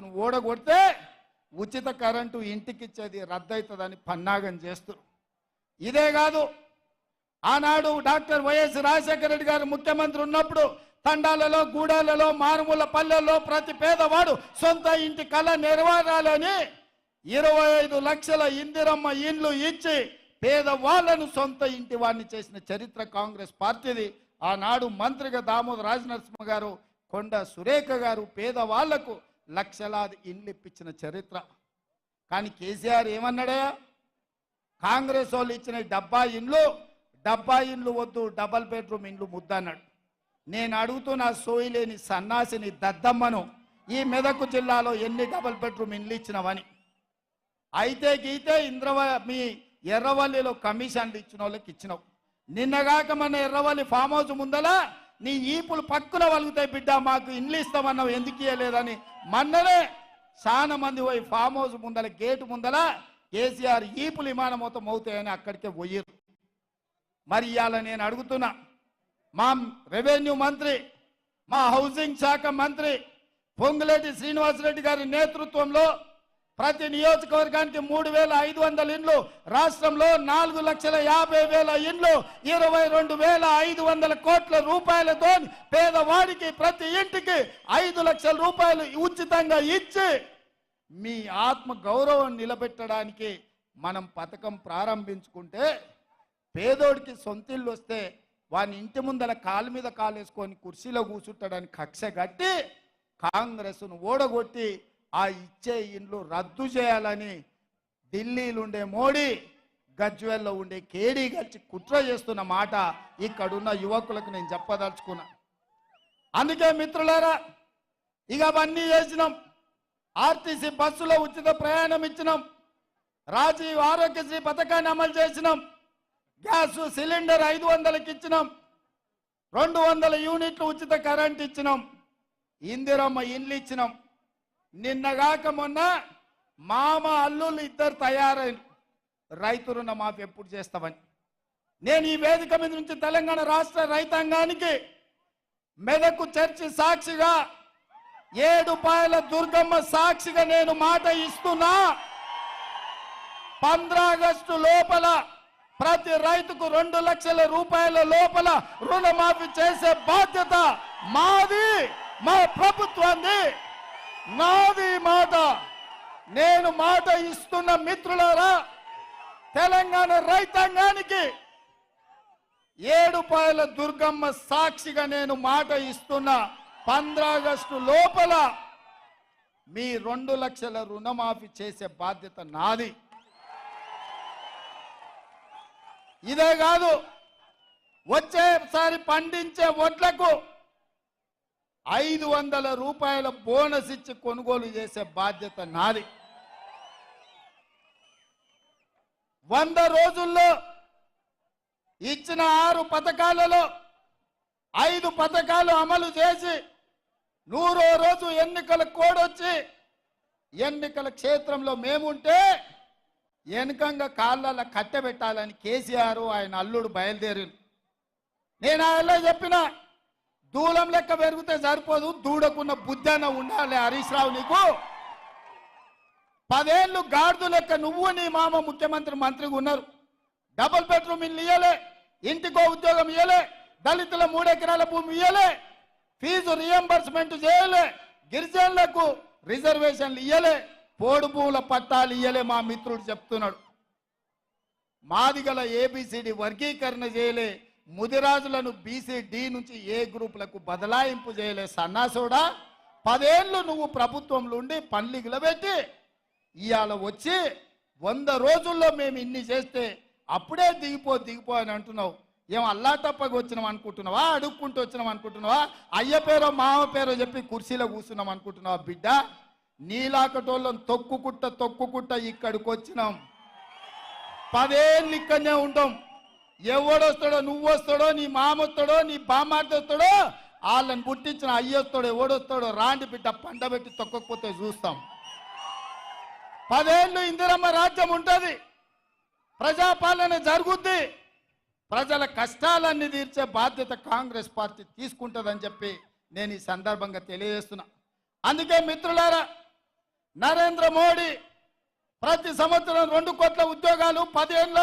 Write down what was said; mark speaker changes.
Speaker 1: ఓడగొడితే ఉచిత కరెంటు ఇంటికి ఇచ్చేది రద్దవుతుందని పన్నాగం చేస్తారు ఇదే కాదు ఆనాడు డాక్టర్ వైఎస్ రాజశేఖర రెడ్డి గారు ముఖ్యమంత్రి ఉన్నప్పుడు తండాలలో గూడాలలో మారుమూల పల్లెల్లో ప్రతి పేదవాడు సొంత ఇంటి కళ నెరవేరాలని ఇరవై ఐదు లక్షల ఇందిరమ్మ ఇండ్లు ఇచ్చి పేదవాళ్ళను సొంత ఇంటి వాడిని చేసిన చరిత్ర కాంగ్రెస్ పార్టీది. ఆనాడు మంత్రిగా దామోదర రాజనరసింహ గారు కొండ సురేఖ గారు పేదవాళ్ళకు లక్షలాది ఇండ్లు ఇప్పించిన చరిత్ర. కానీ కేసీఆర్ ఏమన్నాడా? కాంగ్రెస్ వాళ్ళు ఇచ్చిన డబ్బా ఇండ్లు డబ్బా ఇండ్లు వద్దు డబల్ బెడ్రూమ్ ఇండ్లు ముద్దన్నాడు నేను అడుగుతున్న సోయిలేని సన్నాసిని దద్దమ్మను ఈ మెదకు జిల్లాలో ఎన్ని డబల్ బెడ్రూమ్ ఇండ్లు ఇచ్చినవని. అయితే గీతే ఇంద్రవ మీ ఎర్రవల్లిలో కమిషన్లు ఇచ్చిన వాళ్ళకి ఇచ్చినావు. నిన్నగాక మన ఎర్రవల్లి ఫామ్ హౌస్ ముందల నీ ఈపులు పక్కున వలుగుతాయి బిడ్డ మాకు ఇండ్లు ఇస్తామన్నావు ఎందుకు ఇయ్యలేదని మొన్ననే చాలా మంది పోయి ఫామ్ హౌస్ ముందల గేటు ముందల కేసీఆర్ ఈపులు విమానం మొత్తం అవుతాయని అక్కడికే పోయారు మరి ఇవాళ నేను అడుగుతున్నా మా రెవెన్యూ మంత్రి మా హౌసింగ్ శాఖ మంత్రి పొంగులేటి శ్రీనివాసరెడ్డి గారి నేతృత్వంలో ప్రతి నియోజకవర్గానికి మూడు వేల ఐదు వందల ఇండ్లు రాష్ట్రంలో నాలుగు లక్షల యాభై వేల ఇండ్లు ఇరవై రెండు వేల ఐదు వందల కోట్ల రూపాయలతో పేదవాడికి ప్రతి ఇంటికి ఐదు లక్షల రూపాయలు ఉచితంగా ఇచ్చి మీ ఆత్మ గౌరవం నిలబెట్టడానికి మనం పథకం ప్రారంభించుకుంటే పేదోడికి సొంతిల్లు వస్తే వాని ఇంటి ముందర కాలు మీద కాలు వేసుకొని కుర్చీలో కూర్చుంటాడని కక్ష కట్టి కాంగ్రెస్ను ఓడగొట్టి ఆ ఇచ్చే ఇండ్లు రద్దు చేయాలని ఢిల్లీలో ఉండే మోడీ గజ్వెల్లో ఉండే కేడీ కలిసి కుట్ర చేస్తున్న మాట ఇక్కడున్న యువకులకు నేను చెప్పదలుచుకున్నా. అందుకే మిత్రులారా ఇక అవన్నీ చేసినాం ఆర్టీసీ బస్సులో ఉచిత ప్రయాణం ఇచ్చినాం. రాజీవ్ ఆరోగ్యశ్రీ పథకాన్ని అమలు చేసినాం. గ్యాస్ సిలిండర్ ఐదు వందలకి ఇచ్చినాం. రెండు వందల యూనిట్లు ఉచిత కరెంట్ ఇచ్చినాం. ఇందిరమ్మ ఇండ్లు ఇచ్చినాం. నిన్నగాక మొన్న మామ అల్లుళ్ళు ఇద్దరు తయారై రైతు రుణమాఫీ ఎప్పుడు చేస్తామని. నేను ఈ వేదిక మీద నుంచి తెలంగాణ రాష్ట్ర రైతాంగానికి మెదకు చర్చి సాక్షిగా ఏడు పాయల దుర్గమ్మ సాక్షిగా నేను మాట ఇస్తున్నా. ఆగస్టు లోపల ప్రతి రైతుకు రెండు లక్షల రూపాయల లోపల రుణమాఫీ చేసే బాధ్యత మాది మా ప్రభుత్వాన్ని. నాది మాట. నేను మాట ఇస్తున్న మిత్రులారా తెలంగాణ రైతాంగానికి ఏడుపాయల దుర్గమ్మ సాక్షిగా నేను మాట ఇస్తున్న ఆగస్టు లోపల మీ రెండు లక్షల రుణమాఫీ చేసే బాధ్యత నాది. ఇదే కాదు వచ్చేసారి పండించే వడ్లకు ఐదు వందల రూపాయల బోనస్ ఇచ్చి కొనుగోలు చేసే బాధ్యత నాది. వంద రోజుల్లో ఇచ్చిన ఆరు పథకాలలో ఐదు పథకాలు అమలు చేసి నూరో రోజు ఎన్నికల కోడొచ్చి ఎన్నికల క్షేత్రంలో మేముంటే వెనుకంగా కాళ్ళ కట్టెబెట్టాలని కేసీఆర్ ఆయన అల్లుడు బయలుదేరి నేను ఆయనలో చెప్పిన దూలం లెక్క పెరిగితే సరిపోదు. దూడకున్న బుద్ధన ఉండాలి హరీష్ రావు నీకు. పదేళ్ళు గాడిద లెక్క నువ్వు నీ మామ ముఖ్యమంత్రి మంత్రిగా ఉన్నారు. డబుల్ బెడ్రూమ్ ఇల్లు ఇయ్యలే. ఇంటికో ఉద్యోగం ఇయ్యలే. దళితుల మూడెకరాల భూమి ఇయ్యలే. ఫీజు రియంబర్స్మెంట్ చేయలే. గిరిజనులకు రిజర్వేషన్లు ఇయ్యలే. పోడు భూముల పట్టాలు ఇయ్యలే మా మిత్రుడు చెప్తున్నాడు. మాదిగల ఏబిసిడి వర్గీకరణ చేయలే. ముదిరాజులను బీసీ డి నుంచి ఏ గ్రూపులకు బదలాయింపు చేయలే సన్నాసుడా పదేళ్ళు నువ్వు ప్రభుత్వంలో ఉండి పన్లిగుల పెట్టి ఇవాళ వచ్చి వంద రోజుల్లో మేము ఇన్ని చేస్తే అప్పుడే దిగిపో దిగిపో అని అంటున్నావు. ఏం అల్లా తప్పగా వచ్చినాం అనుకుంటున్నావా? అడుక్కుంటూ వచ్చినాం అనుకుంటున్నావా? అయ్య పేరో మామ పేరో చెప్పి కుర్చీలో కూర్చున్నాం అనుకుంటున్నావా బిడ్డ? నీలాకటోళ్ళం తొక్కుకుట్ట తొక్కుకుట్ట ఇక్కడికి వచ్చినాం పదేళ్ళు ఇక్కడనే ఉంటాం ఎవడొస్తాడో నువ్వు వస్తాడో నీ మామ వస్తాడో నీ బామ్మార్తె వస్తాడో వాళ్ళని పుట్టించిన అయ్యొస్తాడో ఎవడొస్తాడో రాండి బిడ్డ పండబెట్టి తొక్కకపోతే చూస్తాం. పదేళ్ళు ఇందిరమ్మ రాజ్యం ఉంటుంది. ప్రజాపాలన జరుగుద్ది. ప్రజల కష్టాలన్నీ తీర్చే బాధ్యత కాంగ్రెస్ పార్టీ తీసుకుంటుందని చెప్పి నేను ఈ సందర్భంగా తెలియజేస్తున్నా. అందుకే మిత్రులారా నరేంద్ర మోడీ ప్రతి సంవత్సరం రెండు కోట్ల ఉద్యోగాలు పదేళ్ళలో